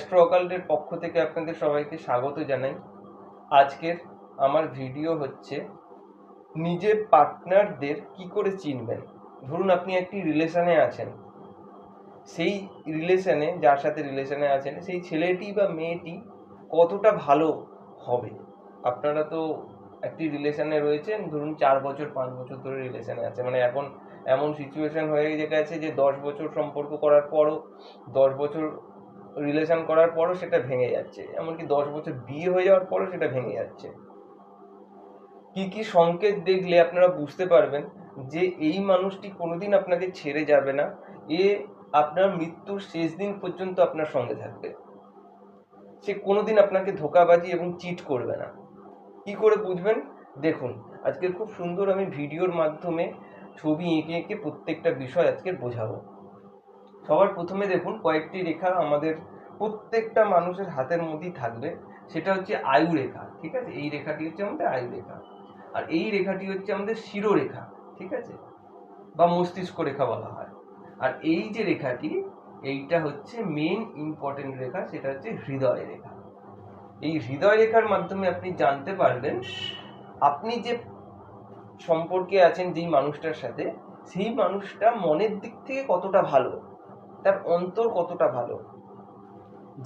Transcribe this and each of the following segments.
Astro অকাল্টের পক্ষ থেকে আপনাদের সবাইকে স্বাগত জানাই। আজকের আমার ভিডিও হচ্ছে নিজের পার্টনারদের কি করে চিনবেন? ধরুন, আপনি একটি রিলেশনে আছেন। সেই রিলেশনে যার সাথে রিলেশনে আছেন, সেই ছেলেটি বা মেয়েটি কতটা ভালো হবে? আপনারা তো একটি রিলেশনে রয়েছেন, ধরুন, চার বছর, পাঁচ বছর ধরে রিলেশনে আছে মানে এখন এমন সিচুয়েশন হয়ে গেছে যে দশ বছর সম্পর্ক করার পরও দশ বছর রিলেশন করার পরও সেটা ভেঙে যাচ্ছে। এমনকি দশ বছর বিয়ে হয়ে যাওয়ার পরও সেটা ভেঙে যাচ্ছে। কি কি সংকেত দেখলে আপনারা বুঝতে পারবেন যে এই মানুষটি কোনোদিন আপনাকে ছেড়ে যাবে না। এ আপনার মৃত্যুর শেষ দিন পর্যন্ত আপনার সঙ্গে থাকবে। সে কোনোদিন আপনাকে ধোকাবাজি এবং চিট করবে না। কি করে বুঝবেন? দেখুন আজকে খুব সুন্দর আমি ভিডিওর মাধ্যমে ছবি এঁকে এঁকে প্রত্যেকটা বিষয় আজকে বোঝাবো। সবার প্রথমে দেখুন কয়েকটি রেখা আমাদের প্রত্যেকটা মানুষের হাতের মধ্যেই থাকবে। সেটা হচ্ছে আয়ু রেখা, ঠিক আছে? এই রেখাটি হচ্ছে আমাদের আয়ু রেখা। আর এই রেখাটি হচ্ছে আমাদের শিরোরেখা, ঠিক আছে? বা মস্তিষ্ক রেখা বলা হয়। আর এই যে রেখাটি, এইটা হচ্ছে মেন ইম্পর্টেন্ট রেখা, সেটা হচ্ছে হৃদয় রেখা। এই হৃদয় রেখার মাধ্যমে আপনি জানতে পারবেন, আপনি যে সম্পর্কে আছেন যেই মানুষটার সাথে, সেই মানুষটা মনের দিক থেকে কতটা ভালো। তার অন্তর কতটা ভালো?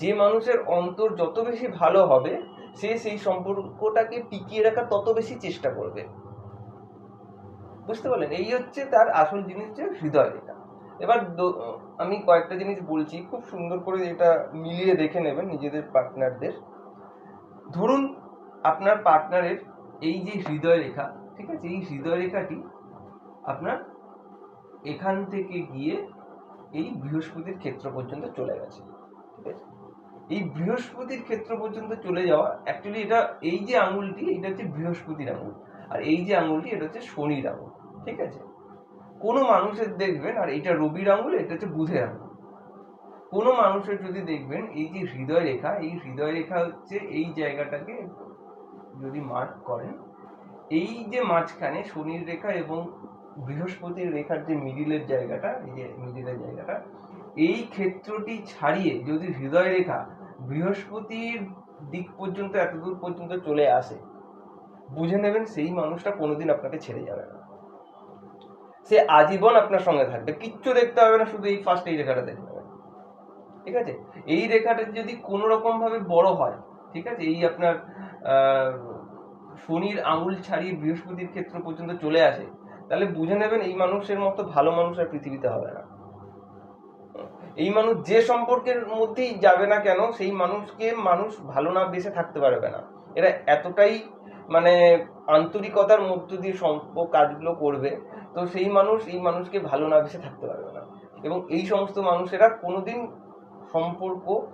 যে মানুষের অন্তর যত বেশি ভালো হবে, সে সেই সম্পর্কটাকে টিকিয়ে রাখার তত বেশি চেষ্টা করবে। বুঝতে পারলেন? এই হচ্ছে তার আসল জিনিস যে হৃদয় রেখা এবার আমি কয়েকটা জিনিস বলছি, খুব সুন্দর করে এটা মিলিয়ে দেখে নেবেন নিজেদের পার্টনারদের। ধরুন, আপনার পার্টনারের এই যে হৃদয় রেখা, ঠিক আছে? এই হৃদয় রেখাটি আপনার এখান থেকে গিয়ে এই বৃহস্পতির ক্ষেত্র পর্যন্ত চলে গেছে, ঠিক আছে? এই বৃহস্পতির ক্ষেত্র পর্যন্ত চলে যাওয়া অ্যাকচুয়ালি এটা এই যে আঙুলটি, এটা হচ্ছে বৃহস্পতির আঙুল, আর এই যে আঙুলটি, এটা হচ্ছে শনির আঙুল, ঠিক আছে? কোনো মানুষের দেখবেন, আর এটা রবির আঙুল, এটা হচ্ছে বুধের আঙুল। কোনো মানুষের যদি দেখবেন, এই যে হৃদয় রেখা, এই হৃদয় রেখা হচ্ছে এই জায়গাটাকে যদি মার্ক করেন, এই যে মাঝখানে শনির রেখা এবং বৃহস্পতির রেখার যে মিডিলের জায়গাটা, এই যে মিডিলের জায়গাটা, এই ক্ষেত্রটি ছাড়িয়ে যদি হৃদয় রেখা বৃহস্পতির দিক পর্যন্ত, এতদূর পর্যন্ত চলে আসে, বুঝে নেবেন সেই মানুষটা কোনোদিন আপনাকে ছেড়ে যাবে না। সে আজীবন আপনার সঙ্গে থাকবে। কিচ্ছু দেখতে হবে না, শুধু এই ফার্স্ট এই রেখাটা দেখতে হবে। ঠিক আছে? এই রেখাটা যদি কোনো রকম ভাবে বড় হয়, ঠিক আছে? এই আপনার শনির আঙুল ছাড়িয়ে বৃহস্পতির ক্ষেত্র পর্যন্ত চলে আসে তাহলে বুঝে নেবেন এই মানুষের মতো ভালো মানুষ আর পৃথিবীতে হবে না। এই মানুষ যে সম্পর্কের মধ্যেই যাবে না কেন, সেই মানুষকে মানুষ ভালো না বেসে থাকতে পারবে না। এরা এতটাই মানে আন্তরিকতার মধ্য দিয়ে সম্পর্ক কাজগুলো করবে, তো সেই মানুষ এই মানুষকে ভালো না বেসে থাকতে পারবে না। এবং এই সমস্ত মানুষেরা কোনোদিন সম্পর্ক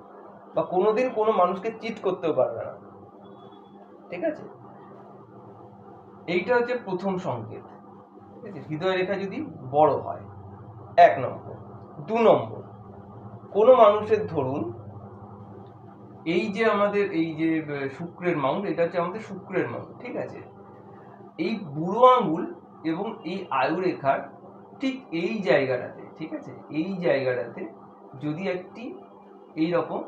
বা কোনোদিন কোনো মানুষকে চিট করতেও পারবে না। ঠিক আছে? এইটা হচ্ছে প্রথম সংকেত। ঠিক আছে? হৃদয় রেখা যদি বড় হয়, এক নম্বর। দু নম্বর, কোনো মানুষের ধরুন, এই যে আমাদের, এই যে শুক্রের মাউন্ট এটা হচ্ছে আমাদের শুক্রের মাউন্ট ঠিক আছে? এই বুড়ো আঙ্গুল এবং এই আয়ু রেখার ঠিক এই জায়গাটাতে, ঠিক আছে? এই জায়গাটাতে যদি একটি এই রকম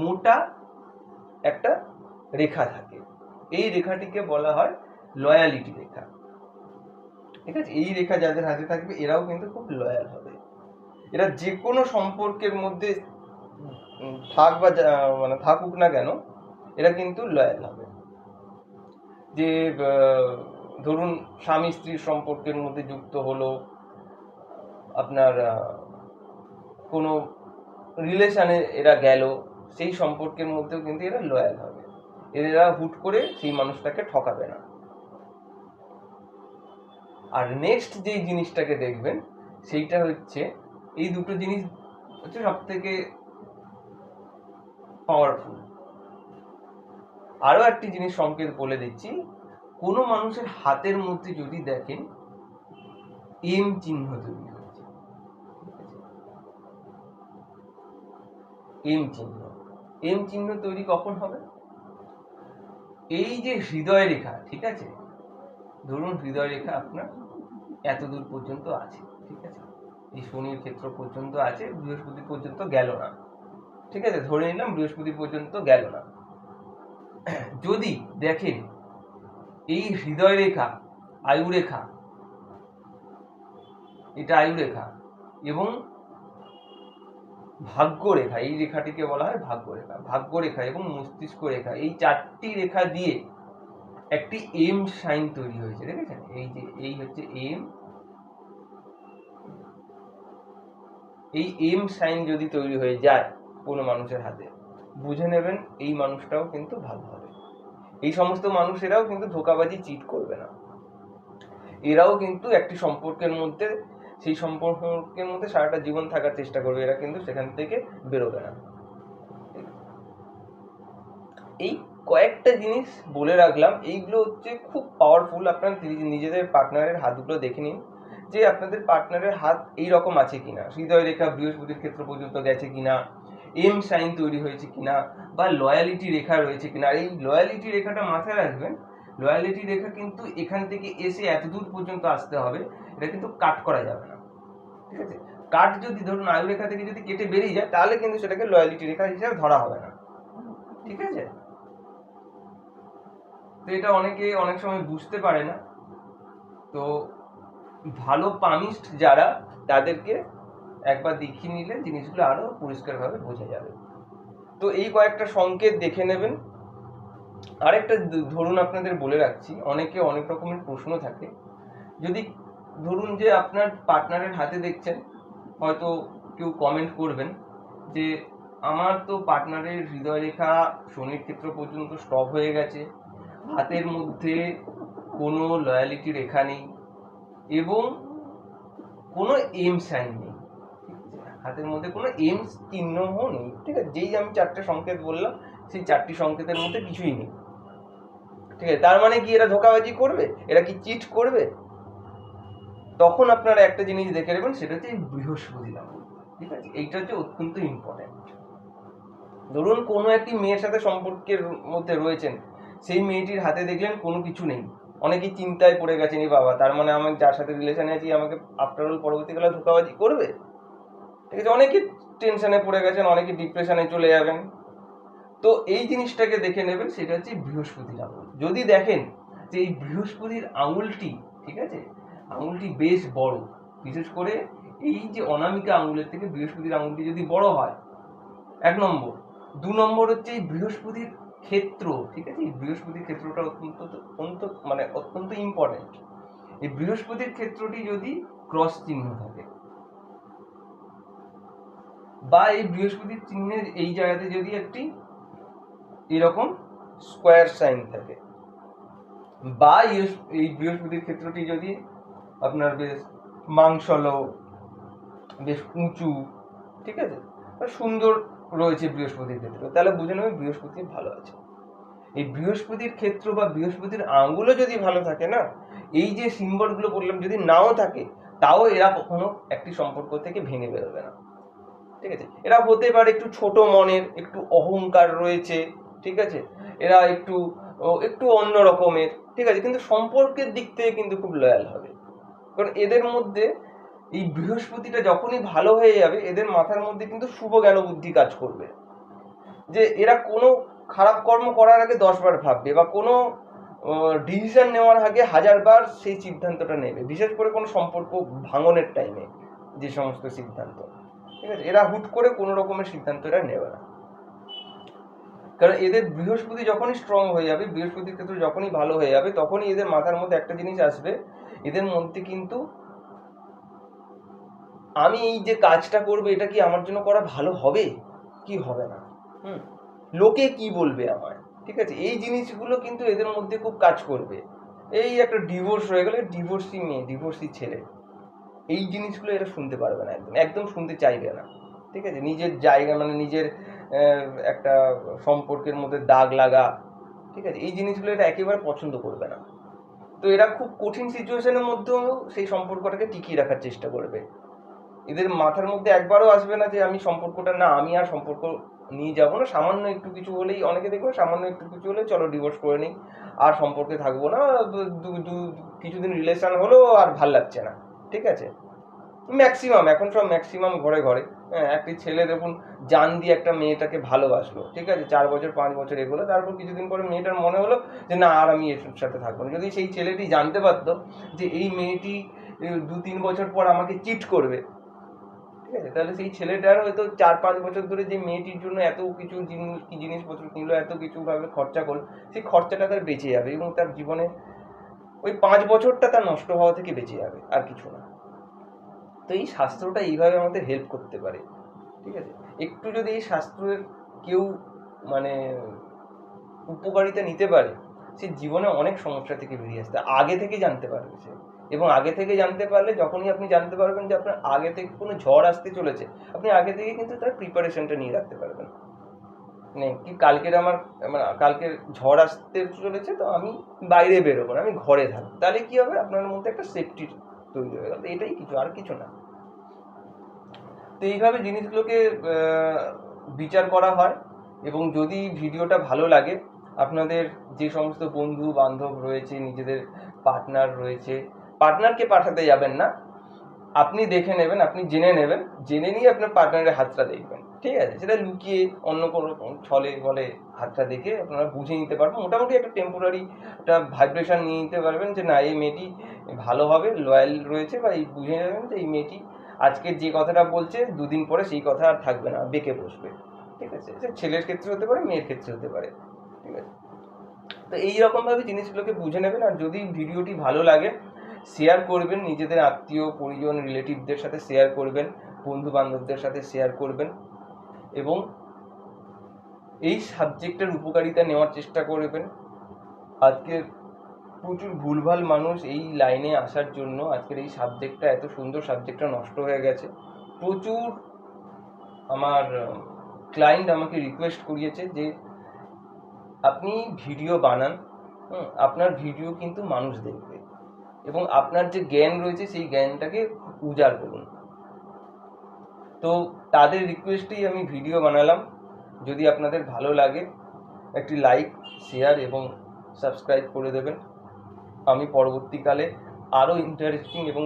মোটা একটা রেখা থাকে, এই রেখাটিকে বলা হয় লয়ালিটি রেখা। ঠিক আছে? এই রেখা যাদের হাতে থাকবে, এরাও কিন্তু খুব লয়াল হবে। এরা যে কোনো সম্পর্কের মধ্যে থাক বা মানে থাকুক না কেন, এরা কিন্তু লয়াল হবে। যে ধরুন স্বামী স্ত্রীর সম্পর্কের মধ্যে যুক্ত হলো, আপনার কোনো রিলেশানে এরা গেল, সেই সম্পর্কের মধ্যেও কিন্তু এরা লয়াল হবে। এরা হুট করে সেই মানুষটাকে ঠকাবে না। আর নেক্সট যেই জিনিসটাকে দেখবেন, সেইটা হচ্ছে এই দুটো জিনিস হচ্ছে সব থেকে পাওয়ারফুল আরও একটি জিনিস সংকেত বলে দিচ্ছি, কোনো মানুষের হাতের মধ্যে যদি দেখেন এম চিহ্ন তৈরি আছে? এম চিহ্ন। এম চিহ্ন তৈরি কখন হবে? এই যে হৃদয় রেখা, ঠিক আছে? ধরুন হৃদয় রেখা আপনার এত দূর পর্যন্ত আছে, ঠিক আছে? এই শনির ক্ষেত্র পর্যন্ত আছে, বৃহস্পতি পর্যন্ত গেল না। ঠিক আছে? ধরে নিলাম বৃহস্পতি পর্যন্ত গেল না। যদি দেখেন এই হৃদয় রেখা, আয়ু রেখা, এটা আয়ু রেখা এবং ভাগ্য রেখা, এই রেখাটিকে বলা হয় ভাগ্য রেখা ভাগ্য রেখা এবং মস্তিষ্ক রেখা, এই চারটি রেখা দিয়ে একটি এম সাইন তৈরি হয়েছে, দেখেছেন? এই যে, এই হচ্ছে এম এই এম সাইন যদি তৈরি হয়ে যায় কোনো মানুষের হাতে, বুঝে নেবেন এই মানুষটাও কিন্তু ভালো হবে। এই সমস্ত মানুষেরাও কিন্তু ধোকাবাজি, চিট করবে না। এরাও কিন্তু একটি সম্পর্কের মধ্যে, সেই সম্পর্কের মধ্যে সারাটা জীবন থাকার চেষ্টা করবে, এরা কিন্তু সেখান থেকে বেরোবে না। এই কয়েকটা জিনিস বলে রাখলাম। এইগুলো হচ্ছে খুব পাওয়ারফুল আপনার নিজে- নিজেদের পার্টনারের হাতগুলো দেখে নিন যে আপনাদের পার্টনারের হাত এই রকম আছে কিনা। হৃদয় রেখা বৃহস্পতির ক্ষেত্র পর্যন্ত গেছে কিনা? এম সাইন তৈরি হয়েছে কিনা? বা লয়ালিটি রেখা রয়েছে কিনা? এই লয়ালিটি রেখাটা মাথায় রাখবেন লয়ালিটি রেখা কিন্তু এখান থেকে এসে এত দূর পর্যন্ত আসতে হবে, এটা কিন্তু কাট করা যাবে না। ঠিক আছে? কাট যদি ধরুন আয়ু রেখা থেকে যদি কেটে বেরিয়ে যায়, তাহলে কিন্তু সেটাকে লয়ালিটি রেখা হিসেবে ধরা হবে না। ঠিক আছে? তো এটা অনেকে অনেক সময় বুঝতে পারে না। তো ভালো পামিস্ট যারা, তাদেরকে একবার দেখিয়ে নিলে জিনিসগুলো আরও পরিষ্কারভাবে বোঝা যাবে। তো এই কয়েকটা সংকেত দেখে নেবেন। আরেকটা ধরুন আপনাদের বলে রাখছি, অনেকে অনেক রকমের প্রশ্ন থাকে। যদি ধরুন যে আপনার পার্টনারের হাতে দেখছেন, হয়তো কেউ কমেন্ট করবেন যে, আমার তো পার্টনারের হৃদয় রেখা শনির ক্ষেত্র পর্যন্ত স্টপ হয়ে গেছে। হাতের মধ্যে কোনো লয়ালিটি রেখা নেই এবং কোনো এম সাইন নেই? হাতের মধ্যে কোনো এম চিহ্নও নেই। ঠিক আছে? যেই আমি চারটে সংকেত বললাম, সেই চারটি সংকেতের মধ্যে কিছুই নেই। ঠিক আছে? তার মানে কি এরা ধোকাবাজি করবে? এরা কি চিট করবে? তখন আপনারা একটা জিনিস দেখে নেবেন, সেটা হচ্ছে বৃহস্পতি আঙুল ঠিক আছে? এইটা হচ্ছে অত্যন্ত ইম্পর্টেন্ট ধরুন কোনো একটি মেয়ের সাথে সম্পর্কের মধ্যে রয়েছেন সেই মেয়েটির হাতে দেখলেন কোনো কিছু নেই। অনেকেই চিন্তায় পড়ে গেছেন এই বাবা, তার মানে আমি যার সাথে রিলেশনে আছি, আমাকে আফটার অল পরবর্তীকালে ধোকাবাজি করবে? ঠিক আছে, অনেকে টেনশনে পড়ে গেছেন, অনেকে ডিপ্রেশনে চলে যাবেন। তো এই জিনিসটাকে দেখে নেবেন, সেটা হচ্ছে বৃহস্পতির আঙুল। যদি দেখেন যে এই বৃহস্পতির আঙুলটি, ঠিক আছে, আঙুলটি বেশ বড়, বিশেষ করে এই যে অনামিকা আঙুলের থেকে বৃহস্পতির আঙুলটি যদি বড় হয়, এক নম্বর। দু নম্বর হচ্ছে এই বৃহস্পতির ক্ষেত্র, ঠিক আছে? এই বৃহস্পতির ক্ষেত্রটা অত্যন্ত অত্যন্ত মানে অত্যন্ত ইম্পর্টেন্ট এই বৃহস্পতির ক্ষেত্রটি যদি ক্রস চিহ্ন থাকে, বা এই বৃহস্পতির চিহ্নের এই জায়গাতে যদি একটি এরকম স্কোয়ার সাইন থাকে, বা এই বৃহস্পতির ক্ষেত্রটি যদি আপনার বেশ মাংসলো বেশ উঁচু, ঠিক আছে? সুন্দর রয়েছে বৃহস্পতির ক্ষেত্র। তাহলে বুঝে নেবে বৃহস্পতি ভালো আছে। এই বৃহস্পতির ক্ষেত্র বা বৃহস্পতির আঙ্গুলও যদি ভালো থাকে না, এই যে সিম্বলগুলো বললাম যদি নাও থাকে, তাও এরা কখনো একটি সম্পর্ক থেকে ভেঙে বেরোবে না। ঠিক আছে? এরা হতে পারে একটু ছোট মনের, একটু অহংকার রয়েছে, ঠিক আছে? এরা একটু একটু অন্য রকমের, ঠিক আছে? কিন্তু সম্পর্কের দিক থেকে কিন্তু খুব লয়াল হবে। কারণ এদের মধ্যে এই বৃহস্পতিটা যখনই ভালো হয়ে যাবে, এদের মাথার মধ্যে কিন্তু শুভ জ্ঞান বুদ্ধি কাজ করবে। যে এরা কোনো খারাপ কর্ম করার আগে দশবার ভাববে বা কোনো ডিসিশন নেওয়ার আগে হাজারবার সেই সিদ্ধান্তটা নেবে। বিশেষ করে কোনো সম্পর্ক ভাঙনের টাইমে যে সমস্ত সিদ্ধান্ত। ঠিক আছে? এরা হুট করে কোনো রকমের সিদ্ধান্ত এরা নেবে না। কারণ এদের বৃহস্পতি যখনই স্ট্রং হয়ে যাবে, বৃহস্পতির ক্ষেত্রে যখনই ভালো হয়ে যাবে, তখনই এদের মাথার মধ্যে একটা জিনিস আসবে, এদের মধ্যে কিন্তু আমি এই যে কাজটা করব, এটা কি আমার জন্য করা ভালো হবে? কি হবে না? হুম। লোকে কি বলবে আমায়? ঠিক আছে? এই জিনিসগুলো কিন্তু এদের মধ্যে খুব কাজ করবে। এই একটা ডিভোর্স হয়ে গেলে ডিভোর্সি মেয়ে ডিভোর্সি ছেলে, এই জিনিসগুলো এরা শুনতে পারবে না একদম একদম শুনতে চাইবে না। ঠিক আছে? নিজের জায়গা মানে নিজের একটা সম্পর্কের মধ্যে দাগ লাগা, ঠিক আছে? এই জিনিসগুলো এটা একেবারে পছন্দ করবে না। তো এরা খুব কঠিন সিচুয়েশনের মধ্যেও সেই সম্পর্কটাকে টিকিয়ে রাখার চেষ্টা করবে। এদের মাথার মধ্যে একবারও আসবে না যে আমি সম্পর্কটা না, আমি আর সম্পর্ক নিয়ে যাব না। সামান্য একটু কিছু হলেই, অনেকে দেখবে সামান্য একটু কিছু হলে চলো ডিভোর্স করে নিই। আর সম্পর্কে থাকব না। কিছুদিন রিলেশন হলো আর ভালো লাগছে না। ঠিক আছে? ম্যাক্সিমাম এখন সব ম্যাক্সিমাম ঘরে ঘরে। হ্যাঁ একটি ছেলে দেখুন, জান দিয়ে একটা মেয়েটাকে ভালোবাসলো। ঠিক আছে? চার বছর, পাঁচ বছর এগুলো। তারপর কিছুদিন পরে মেয়েটার মনে হলো যে, না, আর আমি এর সাথে থাকব না। যদি সেই ছেলেটি জানতে পারতো যে, এই মেয়েটি দু, তিন বছর পর আমাকে চিট করবে ঠিক আছে, তাহলে সেই ছেলেটার হয়তো চার পাঁচ বছর ধরে যে মেয়েটির জন্য এত কিছু জিনিস জিনিসপত্র কিনলো, এত কিছু ভাবে খরচা করল, সেই খরচাটা তার বেঁচে যাবে এবং তার জীবনে ওই পাঁচ বছরটা তার নষ্ট হওয়া থেকে বেঁচে যাবে, আর কিছু না। তো এই শাস্ত্রটা এইভাবে আমাদের হেল্প করতে পারে, ঠিক আছে? একটু যদি এই শাস্ত্রের কেউ মানে উপকারিতা নিতে পারে, সে জীবনে অনেক সমস্যা থেকে বেরিয়ে আসতে, আগে থেকে জানতে পারবে সে। এবং আগে থেকে জানতে পারলে যখনই আপনি জানতে পারবেন যে আপনার আগে থেকে কোনো ঝড় আসতে চলেছে, আপনি আগে থেকে কিন্তু তার প্রিপারেশনটা নিয়ে রাখতে পারবেন। মানে কি কালকের আমার মানে কালকের ঝড় আসতে চলেছে তো আমি বাইরে বেরোবো না, আমি ঘরে থাকব। তাহলে কি হবে? আপনার মধ্যে একটা সেফটি তৈরি হয়ে গেল। এটাই কিছু, আর কিছু না। তো এইভাবে জিনিসগুলোকে বিচার করা হয় এবং যদি ভিডিওটা ভালো লাগে, আপনাদের যে সমস্ত বন্ধু বান্ধব রয়েছে, নিজেদের পার্টনার রয়েছে পার্টনারকে পাঠাতে যাবেন না। আপনি দেখে নেবেন, আপনি জেনে নেবেন, জেনে নিয়ে আপনার পার্টনারের হাতটা দেখবেন। ঠিক আছে? সেটা লুকিয়ে অন্য কোনো ছলে বলে হাতটা দেখে আপনারা বুঝে নিতে পারবেন। মোটামুটি একটা টেম্পোরারি একটা ভাইব্রেশন নিয়ে নিতে পারবেন যে, না, এই মেয়েটি ভালোভাবে লয়াল রয়েছে বা এই বুঝে নেবেন যে, এই মেয়েটি আজকে যে কথাটা বলছে, দুদিন পরে সেই কথা আর থাকবে না, বেঁকে বসবে। ঠিক আছে? সে ছেলের ক্ষেত্রে হতে পারে, মেয়ের ক্ষেত্রে হতে পারে। ঠিক আছে? তো এই রকমভাবে জিনিসগুলোকে বুঝে নেবেন। আর যদি ভিডিওটি ভালো লাগে শেয়ার করবেন, নিজেদের আত্মীয়, পরিজন রিলেটিভদের সাথে শেয়ার করবেন বন্ধু বান্ধবদের সাথে শেয়ার করবেন এবং এই সাবজেক্টের উপকারিতা নেওয়ার চেষ্টা করবেন। আজকের প্রচুর ভুলভাল মানুষ এই লাইনে আসার জন্য আজকের এই সাবজেক্টটা এত সুন্দর সাবজেক্টটা নষ্ট হয়ে গেছে। প্রচুর আমার ক্লায়েন্ট আমাকে রিকোয়েস্ট করিয়েছে যে, আপনি ভিডিও বানান। আপনার ভিডিও কিন্তু মানুষ দেখবে। এবং আপনার যে জ্ঞান রয়েছে, সেই জ্ঞানটাকে উজাড় করুন। তো তাদের রিকোয়েস্টেই আমি ভিডিও বানালাম। যদি আপনাদের ভালো লাগে, একটি লাইক শেয়ার এবং সাবস্ক্রাইব করে দেবেন। আমি পরবর্তীকালে আরও ইন্টারেস্টিং এবং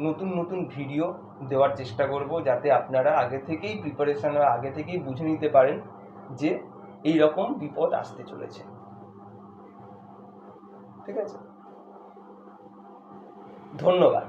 নতুন নতুন ভিডিও দেওয়ার চেষ্টা করব, যাতে আপনারা আগে থেকেই প্রিপারেশান আগে থেকেই বুঝে নিতে পারেন যে এই রকম বিপদ আসতে চলেছে। ঠিক আছে? ধন্যবাদ।